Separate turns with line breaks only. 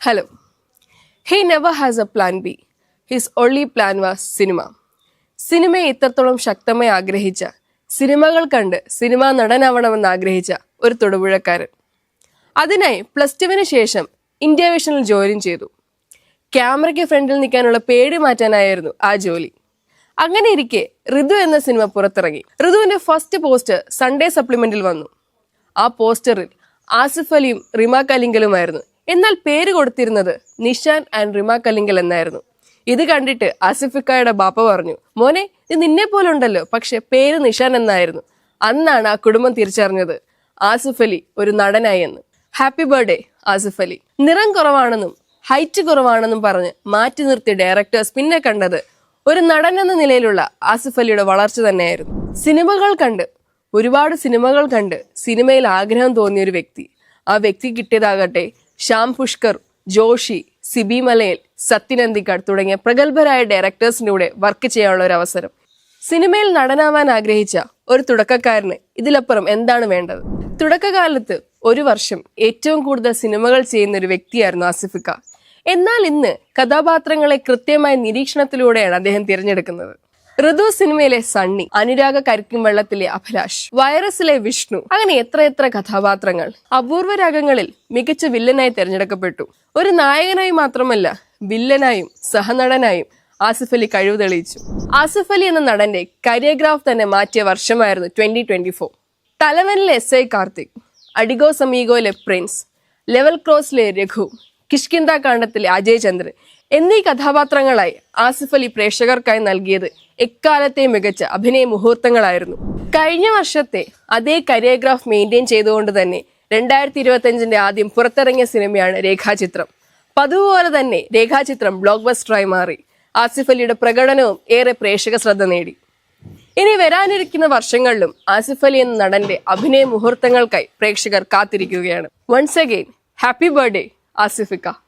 Hello. He never has a plan B his only plan was cinema സിനിമയെ ഇത്രത്തോളം ശക്തമായി ആഗ്രഹിച്ച സിനിമകൾ കണ്ട് സിനിമാ നടനാവണമെന്ന് ആഗ്രഹിച്ച ഒരു തൊടുപുഴക്കാരൻ. അതിനായി പ്ലസ് ടുവിന് ശേഷം ഇന്ത്യ വിഷനിൽ ജോലിയും ചെയ്തു. ക്യാമറയ്ക്ക് ഫ്രണ്ടിൽ നിൽക്കാനുള്ള പേടി മാറ്റാനായിരുന്നു ആ ജോലി. അങ്ങനെ ഇരിക്കെ ഋതു എന്ന സിനിമ പുറത്തിറങ്ങി. ഋതുവിന്റെ ഫസ്റ്റ് പോസ്റ്റർ സൺഡേ സപ്ലിമെന്റിൽ വന്നു. ആ പോസ്റ്ററിൽ ആസിഫ് അലിയും റിമ കലിങ്കലുമായിരുന്നു എന്നാൽ പേര് കൊടുത്തിരുന്നത് നിഷാൻ ആൻഡ് റിമ കലിങ്കൽ എന്നായിരുന്നു. ഇത് കണ്ടിട്ട് ആസിഫിക്കായുടെ ബാപ്പ പറഞ്ഞു മോനെ ഇത് നിന്നെ പോലെ ഉണ്ടല്ലോ പക്ഷെ പേര് നിഷാൻ എന്നായിരുന്നു. അന്നാണ് ആ കുടുംബം തിരിച്ചറിഞ്ഞത് ആസിഫ് അലി ഒരു നടനായി എന്ന്. Happy birthday Asif Ali. നിറം കുറവാണെന്നും ഹൈറ്റ് കുറവാണെന്നും പറഞ്ഞ് മാറ്റി നിർത്തിയ ഡയറക്ടേഴ്സ് പിന്നെ കണ്ടത് ഒരു നടൻ എന്ന നിലയിലുള്ള ആസിഫ് അലിയുടെ വളർച്ച തന്നെയായിരുന്നു. സിനിമകൾ കണ്ട് ഒരുപാട് സിനിമകൾ കണ്ട് സിനിമയിൽ ആഗ്രഹം തോന്നിയ ഒരു വ്യക്തി. ആ വ്യക്തി കിട്ടിയതാകട്ടെ ശ്യാം പുഷ്കർ ജോഷി സിബി മലയിൽ സത്യൻ അന്തിക്കാട് തുടങ്ങിയ പ്രഗത്ഭരായ ഡയറക്ടേഴ്സിന്റെ കൂടെ വർക്ക് ചെയ്യാനുള്ള ഒരു അവസരം. സിനിമയിൽ നടനാവാൻ ആഗ്രഹിച്ച ഒരു തുടക്കക്കാരന് ഇതിലപ്പുറം എന്താണ് വേണ്ടത്? തുടക്കകാലത്ത് ഒരു വർഷം ഏറ്റവും കൂടുതൽ സിനിമകൾ ചെയ്യുന്ന ഒരു വ്യക്തിയായിരുന്നു ആസിഫിക്ക. എന്നാൽ ഇന്ന് കഥാപാത്രങ്ങളെ കൃത്യമായ നിരീക്ഷണത്തിലൂടെയാണ് അദ്ദേഹം തിരഞ്ഞെടുക്കുന്നത്. ഋതു സിനിമയിലെ സണ്ണി അനുരാഗ കരിക്കും വെള്ളത്തിലെ അഭിലാഷ് വൈറസിലെ വിഷ്ണു അങ്ങനെ എത്രയെത്ര കഥാപാത്രങ്ങൾ. അപൂർവ രാഗങ്ങളിൽ മികച്ച വില്ലനായി തിരഞ്ഞെടുക്കപ്പെട്ടു. ഒരു നായകനായി മാത്രമല്ല വില്ലനായും സഹനടനായും ആസിഫ് അലി കഴിവ് തെളിയിച്ചു. ആസിഫ് അലി എന്ന നടന്റെ കരിയോഗ്രാഫ് തന്നെ മാറ്റിയ വർഷമായിരുന്നു ട്വന്റി ട്വന്റി ഫോർ തലവനിലെ എസ് ഐ കാർത്തിക് അഡിഗോ സമീഗോയിലെ പ്രിൻസ് ലെവൽ ക്രോസിലെ രഘു കിഷ്കിന്ദ കാണ്ഡത്തിലെ അജയ് ചന്ദ്രൻ എന്നീ കഥാപാത്രങ്ങളായി ആസിഫ് അലി പ്രേക്ഷകർക്കായി നൽകിയത് എക്കാലത്തെ മികച്ച അഭിനയ മുഹൂർത്തങ്ങളായിരുന്നു. കഴിഞ്ഞ വർഷത്തെ അതേ കരിയോഗ്രാഫ് മെയിന്റെയിൻ ചെയ്തുകൊണ്ട് തന്നെ രണ്ടായിരത്തി ഇരുപത്തിയഞ്ചിന്റെ ആദ്യം പുറത്തിറങ്ങിയ സിനിമയാണ് രേഖാചിത്രം. പതിവുപോലെ തന്നെ രേഖാചിത്രം ബ്ലോക്ക് ബസ്റ്ററായി മാറി. ആസിഫ് അലിയുടെ പ്രകടനവും ഏറെ പ്രേക്ഷക ശ്രദ്ധ നേടി. ഇനി വരാനിരിക്കുന്ന വർഷങ്ങളിലും ആസിഫ് അലി എന്ന നടന്റെ അഭിനയ മുഹൂർത്തങ്ങൾക്കായി പ്രേക്ഷകർ കാത്തിരിക്കുകയാണ്. Once again happy birthday ആസിഫിക്ക.